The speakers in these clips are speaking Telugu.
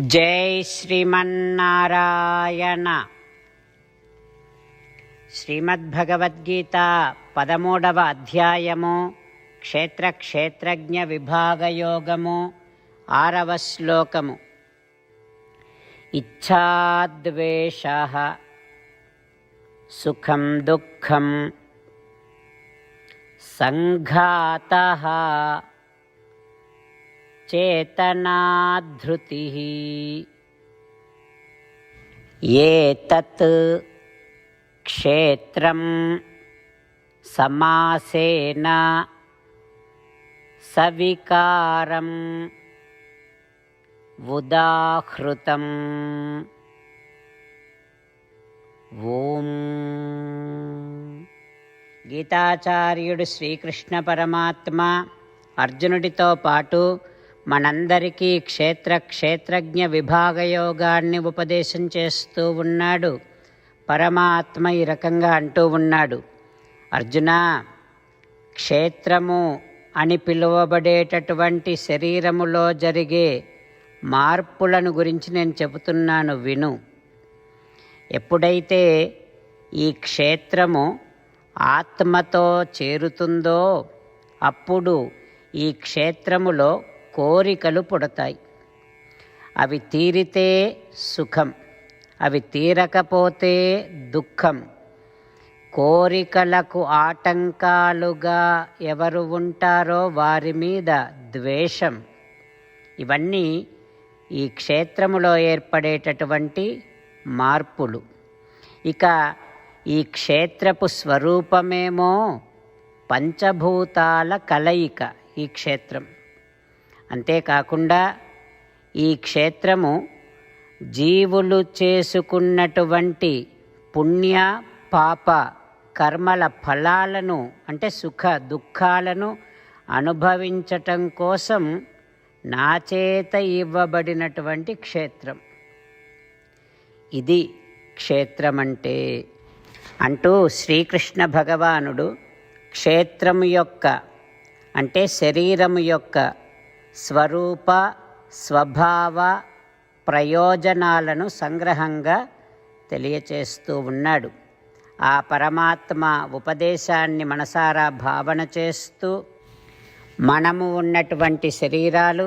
జై శ్రీమన్నారాయణ. శ్రీమద్భగవద్గీత పదమూడవ అధ్యాయము క్షేత్ర క్షేత్రజ్ఞ విభాగయోగము ఆరవ శ్లోకము. ఇచ్ఛాద్వేష సుఖం దుఃఖం సంఘాత. चेतनाधृतिः एतत् क्षेत्रं समासेन सविकारम् उदाहृतम् ఓం గీతాచార్యుడు శ్రీకృష్ణ పరమాత్మ అర్జునుడితో పాటు మనందరికీ క్షేత్ర క్షేత్రజ్ఞ విభాగయోగాన్ని ఉపదేశం చేస్తూ ఉన్నాడు. పరమాత్మ ఈ రకంగా అంటూ ఉన్నాడు. అర్జున క్షేత్రము అని పిలువబడేటటువంటి శరీరములో జరిగే మార్పులను గురించి నేను చెబుతున్నాను విను. ఎప్పుడైతే ఈ క్షేత్రము ఆత్మతో చేరుతుందో అప్పుడు ఈ క్షేత్రములో కోరికలు పుడతాయి. అవి తీరితే సుఖం అవి తీరకపోతే దుఃఖం. కోరికలకు ఆటంకాలుగా ఎవరు ఉంటారో వారి మీద ద్వేషం. ఇవన్నీ ఈ క్షేత్రములో ఏర్పడేటటువంటి మార్పులు. ఇక ఈ క్షేత్రపు స్వరూపమేమో పంచభూతాల కలయిక ఈ క్షేత్రం. అంతేకాకుండా ఈ క్షేత్రము జీవులు చేసుకున్నటువంటి పుణ్య పాప కర్మల ఫలాలను అంటే సుఖ దుఃఖాలను అనుభవించటం కోసం నా చేత ఇవ్వబడినటువంటి క్షేత్రం. ఇది క్షేత్రమంటే అంటూ శ్రీకృష్ణ భగవానుడు క్షేత్రము యొక్క అంటే శరీరము యొక్క స్వరూప స్వభావ ప్రయోజనాలను సంగ్రహంగా తెలియచేస్తూ ఉన్నాడు. ఆ పరమాత్మ ఉపదేశాన్ని మనసారా భావన చేస్తూ మనము ఉన్నటువంటి శరీరాలు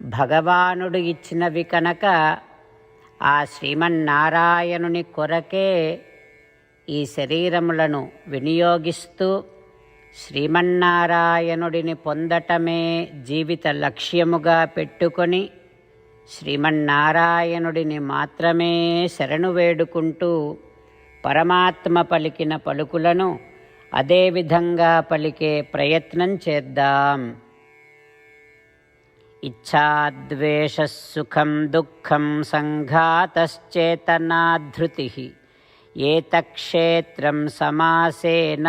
భగవానుడు ఇచ్చినవి కనుక ఆ శ్రీమన్నారాయణుని కొరకే ఈ శరీరములను వినియోగిస్తూ శ్రీమన్నారాయణుడిని పొందటమే జీవిత లక్ష్యముగా పెట్టుకొని శ్రీమన్నారాయణుడిని మాత్రమే శరణు వేడుకుంటూ పరమాత్మ పలికిన పలుకులను అదేవిధంగా పలికే ప్రయత్నం చేద్దాం. ఇచ్ఛాద్వేషసుఖం దుఃఖం సంఘాతశ్చేతనాధృతి. ఏతక్షేత్రం సమాసేన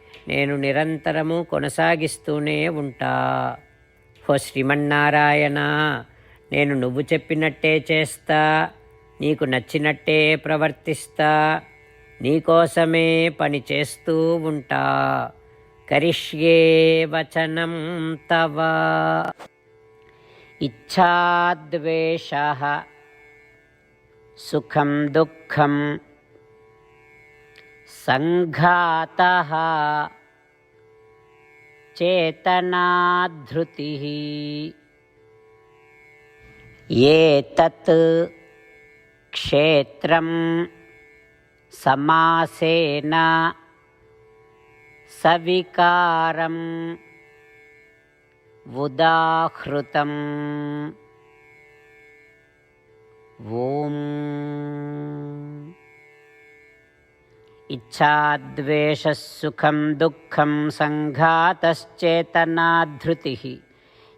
నేను నిరంతరము కొనసాగిస్తూనే ఉంటా. హో శ్రీమన్నారాయణ నేను నువ్వు చెప్పినట్టే చేస్తా నీకు నచ్చినట్టే ప్రవర్తిస్తా నీకోసమే పని చేస్తూ ఉంటా. కరిష్యే వచనం తవ. ఇచ్ఛాద్వేష సుఖం దుఃఖం సంఘాత చేతనాధృతి ఏతత్ క్షేత్రం సమాసేన సవికారం ఉదాహృతం. ఓం ఇచ్ఛాద్వేషసుఖం దుఃఖం సంఘాతశ్చేతనాధృతి.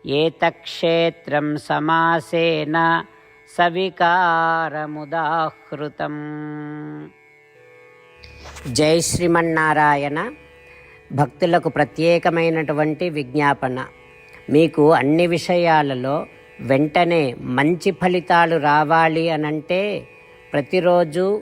ఏతక్షేత్రం సమాసేన సవికారముదాహృతం. జై శ్రీమన్నారాయణ. భక్తులకు ప్రత్యేకమైనటువంటి విజ్ఞాపన. మీకు అన్ని విషయాలలో వెంటనే మంచి ఫలితాలు రావాలి అనంటే ప్రతిరోజు